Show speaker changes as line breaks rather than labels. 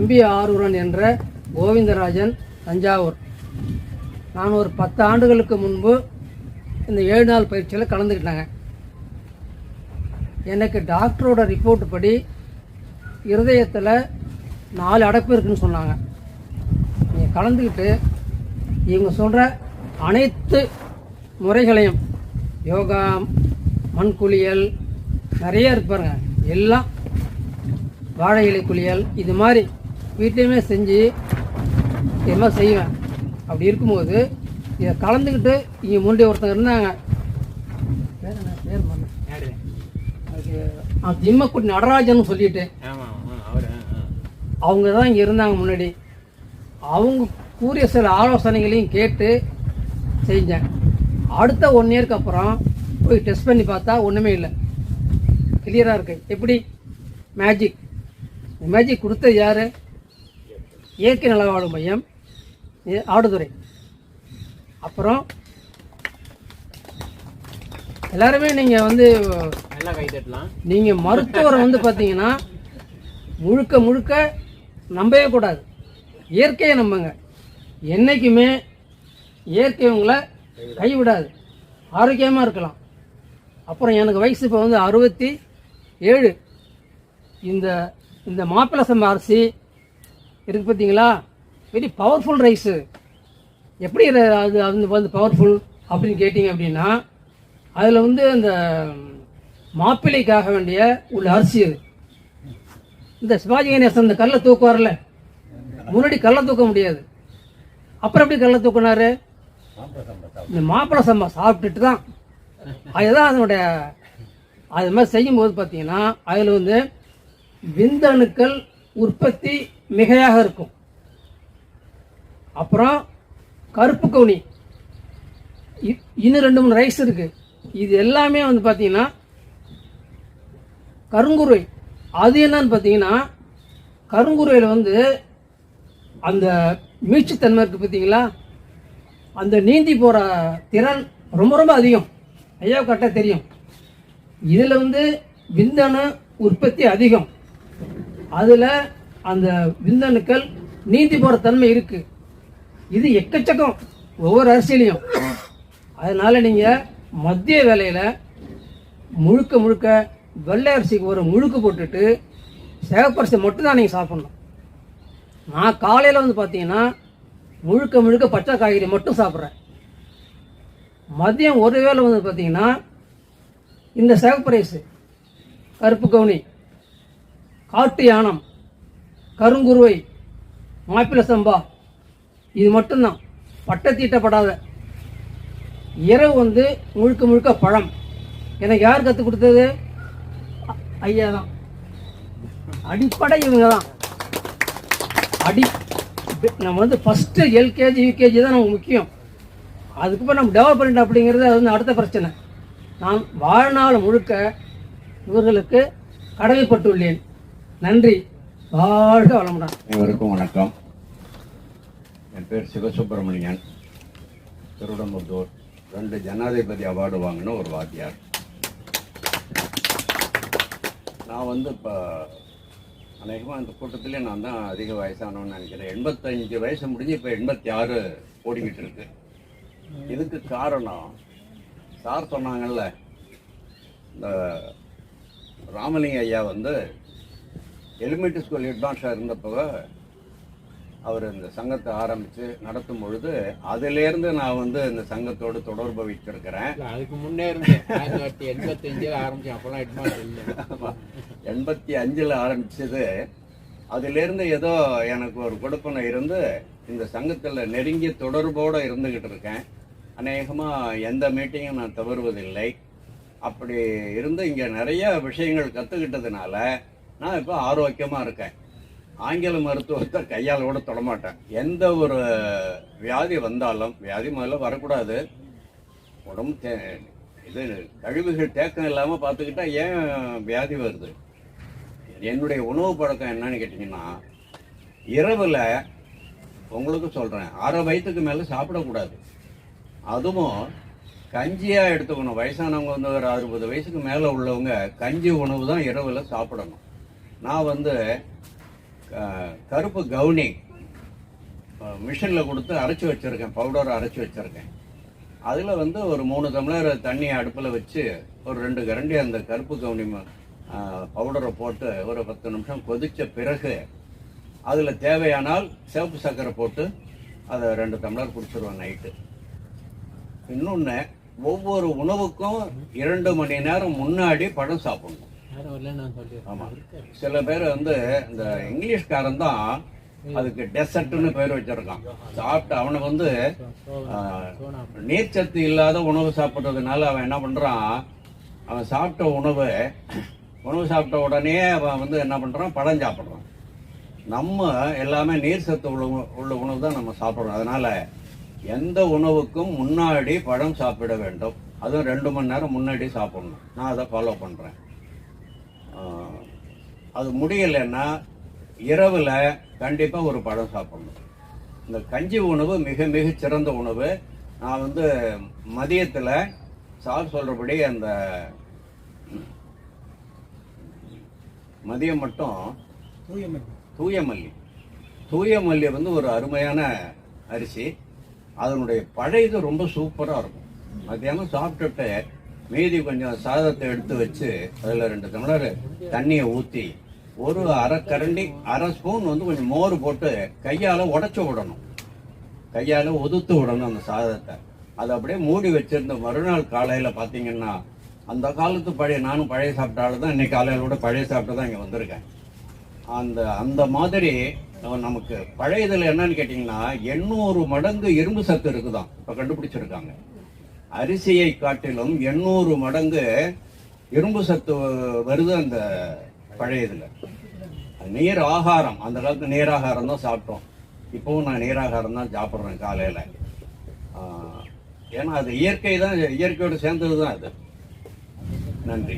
தம்பி ஆரூரன் என்ற கோவிந்தராஜன் தஞ்சாவூர். நான் ஒரு பத்து ஆண்டுகளுக்கு முன்பு இந்த ஏழு நாள் பயிற்சியில் கலந்துக்கிட்டாங்க. எனக்கு டாக்டரோட ரிப்போர்ட் படி இருதயத்தில் நாலு அடைப்பு இருக்குன்னு சொன்னாங்க. நீங்கள் கலந்துக்கிட்டு இவங்க சொல்கிற அனைத்து முறைகளையும் யோகா மண் குளியல் நிறைய இருப்பாருங்க எல்லாம் வாழை இலை குளியல் இது மாதிரி வீட்லேயுமே செஞ்சு இது மாதிரி செய்வேன்? அப்படி இருக்கும்போது இதை கலந்துக்கிட்டு இங்கே முன்னாடி ஒருத்தங்க இருந்தாங்க. பேர் என்ன? பேர் அதுக்கு ஜிம்மக்குட்டி நடராஜன் சொல்லிட்டு. அவங்க தான் இங்கே இருந்தாங்க முன்னாடி. அவங்க கூறிய சில ஆலோசனைகளையும் கேட்டு செஞ்சேன். அடுத்த ஒன் இயர்க்கு அப்புறம் போய் டெஸ்ட் பண்ணி பார்த்தா ஒன்றுமே இல்லை. கிளியராக இருக்கு. எப்படி? மேஜிக் மேஜிக் கொடுத்தது யார்? இயற்கை நலவாழ்வு மையம் ஆடுதுறை. அப்புறம் எல்லாருமே நீங்கள் வந்து நீங்கள் மருத்துவரை வந்து பார்த்தீங்கன்னா முழுக்க முழுக்க நம்பவே கூடாது. இயற்கையை நம்புங்க. என்றைக்குமே இயற்கை உங்களை கைவிடாது. ஆரோக்கியமாக இருக்கலாம். அப்புறம் எனக்கு வயசு இப்போ வந்து அறுபத்தி ஏழு. இந்த இந்த மாப்பிள்ளை சம்பா அரிசி இருக்கு பார்த்தீங்களா வெரி பவர்ஃபுல் ரைஸு எப்படி அது அது வந்து பவர்ஃபுல் அப்படின்னு கேட்டிங்க அப்படின்னா அதில் வந்து அந்த மாப்பிள்ளைக்காக வேண்டிய உள்ள அரிசி அது. இந்த சிவாஜி கணேசன் இந்த கல்லை தூக்குவார்ல? முன்னாடி கல்லை தூக்க முடியாது. அப்புறம் எப்படி கல்லை தூக்குனாரு? இந்த மாப்பிள்ளை சம்பா சாப்பிட்டுட்டு தான். அதுதான் அதனுடைய அது மாதிரி செய்யும்போது பார்த்தீங்கன்னா அதில் வந்து விந்தணுக்கள் உற்பத்தி மிகையாக இருக்கும். அப்புறம் கருப்பு கவுனி. இன்னும் ரெண்டு மூணு ரைஸ் இருக்குது இது எல்லாமே வந்து பார்த்தீங்கன்னா கருங்குருவை. அது என்னன்னு பார்த்தீங்கன்னா கருங்குருவையில் வந்து அந்த மீச்சுத்தன்மை இருக்குது பார்த்தீங்களா அந்த நீந்தி போகிற திறன் ரொம்ப ரொம்ப அதிகம். ஐயா கரெக்டாக தெரியும். இதில் வந்து விந்தணு உற்பத்தி அதிகம். அதில் அந்த விந்தணுக்கள் நீந்தி போகிற தன்மை இருக்குது இது எக்கச்சக்கம் ஒவ்வொரு அரிசிலையும் அதனால நீங்கள் மத்திய வேலையில் முழுக்க முழுக்க வெள்ளை அரிசிக்கு ஒரு முழுக்கு போட்டுட்டு சேகப்பரிசி மட்டும்தான் நீங்கள் சாப்பிட்ணும். நான் காலையில் வந்து பார்த்தீங்கன்னா முழுக்க முழுக்க பச்சை காய்கறி மட்டும் சாப்பிட்றேன். மதியம் ஒரு வேளை வந்து பார்த்தீங்கன்னா இந்த சிவப்பு கருப்பு கவுனி காட்டு யானம் கருங்குருவை மாப்பிள்ளை சம்பா. இது மட்டும்தான். பட்டை தீட்டப்படாத. இரவு வந்து முழுக்க முழுக்க பழம். எனக்கு யார் கற்றுக் கொடுத்தது? ஐயா தான் அடிப்படை இவங்க தான் அடி நம்ம வந்து ஃபஸ்ட்டு எல்கேஜி யூகேஜி தான் நமக்கு முக்கியம். அதுக்கப்புறம் நம்ம டெவலப் பண்ணிட்டோம் அப்படிங்கிறது அது வந்து அடுத்த பிரச்சனை. நான் வாழ்நாள் முழுக்க இவர்களுக்கு கடமைப்பட்டுள்ளேன். நன்றி. வாழ்க வளமுடன்.
அனைவருக்கும் வணக்கம். என் பேர் சிவசுப்பிரமணியன். திருவிடம்புத்தூர் ரெண்டு ஜனாதிபதி அவார்டு வாங்கின ஒரு வாத்தியார். நான் வந்து இப்போ அநேகமாக அந்த கூட்டத்திலே நான் தான் அதிக வயசானவன்னு நினைக்கிறேன். எண்பத்தஞ்சு வயசு முடிஞ்சு இப்போ எண்பத்தி ஆறு ஓடிக்கிட்டு இருக்கு. இதுக்கு காரணம் சார் சொன்னாங்கல்ல இந்த ராமலிங்க ஐயா வந்து எலிமெண்ட்ரி ஸ்கூல் மாஸ்டர் இருந்தப்போ அவர் இந்த சங்கத்தை ஆரம்பித்து நடத்தும் பொழுது அதிலேருந்து நான் வந்து இந்த சங்கத்தோடு தொடர்பு வைத்திருக்கிறேன்.
அதுக்கு முன்னே இருந்து. ஆயிரத்தி தொள்ளாயிரத்தி எண்பத்தி அஞ்சுல ஆரம்பிச்சேன். அப்பெல்லாம் ஹெட்மாஸ்டர் இல்லை.
எண்பத்தி அஞ்சில் ஆரம்பிச்சது. அதிலிருந்து ஏதோ எனக்கு ஒரு கொடுப்பனை இருந்து இந்த சங்கத்தில் நெருங்கிய தொடர்போடு இருந்துக்கிட்டு இருக்கேன். அநேகமாக எந்த மீட்டிங்கும் நான் தவறுவதில்லை. அப்படி இருந்து இங்கே நிறைய விஷயங்கள் கற்றுக்கிட்டதுனால நான் இப்போ ஆரோக்கியமாக இருக்கேன். ஆங்கில மருத்துவத்தை கையால் கூட தொடமாட்டேன். எந்த ஒரு வியாதி வந்தாலும் வியாதி முதல்ல வரக்கூடாது. உடம்பு தே இது கழிவுகள் தேக்கம் இல்லாமல் பார்த்துக்கிட்டா ஏன் வியாதி வருது? என்னுடைய உணவு பழக்கம் என்னன்னு கேட்டிங்கன்னா இரவில் உங்களுக்கு சொல்கிறேன் அரை வயிற்றுக்கு மேலே சாப்பிடக்கூடாது. அதுவும் கஞ்சியாக எடுத்துக்கணும். வயசானவங்க வந்து ஒரு அறுபது வயசுக்கு மேலே உள்ளவங்க கஞ்சி உணவு தான் இரவில் சாப்பிடணும். நான் வந்து கருப்பு கவுனி மிஷினில் கொடுத்து அரைச்சி வச்சுருக்கேன் பவுடரை அரைச்சி வச்சுருக்கேன். அதில் வந்து ஒரு மூணு டம்ளர் தண்ணி அடுப்பில் வச்சு ஒரு ரெண்டு கரண்டி அந்த கருப்பு கவுனி பவுடரை போட்டு ஒரு பத்து நிமிஷம் கொதித்த பிறகு அதில் தேவையானால் சிவப்பு சர்க்கரை போட்டு அதை ரெண்டு டம்ளர் குடிச்சிருவேன் நைட்டு. இன்னொன்று ஒவ்வொரு உணவுக்கும் இரண்டு மணி நேரம் முன்னாடி பழம் சாப்பிடணும். ஆமாம் சில பேர் வந்து இந்த இங்கிலீஷ்காரன் தான் அதுக்கு டெசர்ட்னு பேர் வச்சிருக்கான். சாப்பிட்டு அவனுக்கு வந்து நீர்ச்சத்து இல்லாத உணவு சாப்பிட்றதுனால அவன் என்ன பண்றான்? அவன் சாப்பிட்ட உணவு உணவு சாப்பிட்ட உடனே அவன் வந்து என்ன பண்றான்? பழம் சாப்பிட்றான். நம்ம எல்லாமே நீர் சத்து உள்ள உணவு- உள்ள உணவு தான் நம்ம சாப்பிட்றோம். அதனால எந்த உணவுக்கும் முன்னாடி பழம் சாப்பிட வேண்டும். அதுவும் ரெண்டு மணி நேரம் முன்னாடி சாப்பிடணும். நான் அதை ஃபாலோ பண்றேன். ஆஹ், அது முடியலைன்னா இரவில் கண்டிப்பாக ஒரு பழம் சாப்பிடணும். இந்த கஞ்சி உணவு மிக மிக சிறந்த உணவு. நான் வந்து மதியத்தில் சார் சொல்கிறபடி அந்த மதியம் மட்டும் தூய மல்லி தூய மல்லி வந்து ஒரு அருமையான அரிசி. அதனுடைய பழையது ரொம்ப சூப்பராக இருக்கும். மதியானம் சாப்பிட்டுட்டு மீதி கொஞ்சம் சாதத்தை எடுத்து வச்சு அதில் ரெண்டு டம்ளர் தண்ணியை ஊற்றி ஒரு அரை கரண்டி அரை ஸ்பூன் வந்து கொஞ்சம் மோர் போட்டு கையால் உடச்சி விடணும். கையால் ஒதுத்து விடணும் அந்த சாதத்தை. அதை அப்படியே மூடி வச்சிருந்த மறுநாள் காலையில் பார்த்தீங்கன்னா அந்த காலத்து பழைய நானும் பழைய சாப்பிட்டாலும் தான் இன்னைக்கு காலையில் கூட பழைய சாப்பிட்டு தான் இங்கே வந்திருக்கேன். அந்த அந்த மாதிரி நமக்கு பழையதில் என்னன்னு கேட்டிங்கன்னா எண்ணூறு மடங்கு இரும்பு சத்து இருக்குதான். இப்போ கண்டுபிடிச்சிருக்காங்க. அரிசியை காட்டிலும் எண்ணூறு மடங்கு இரும்பு சத்து வருது அந்த பழைய இதில். நீர் ஆகாரம். அந்த காலத்து நீராகாரம் தான் சாப்பிட்டோம். இப்போவும் நான் நீராகாரம் தான் சாப்பிட்றேன் காலையில். ஏன்னா அது இயற்கை தான் இயற்கையோடு சேர்ந்தது தான் அது. நன்றி.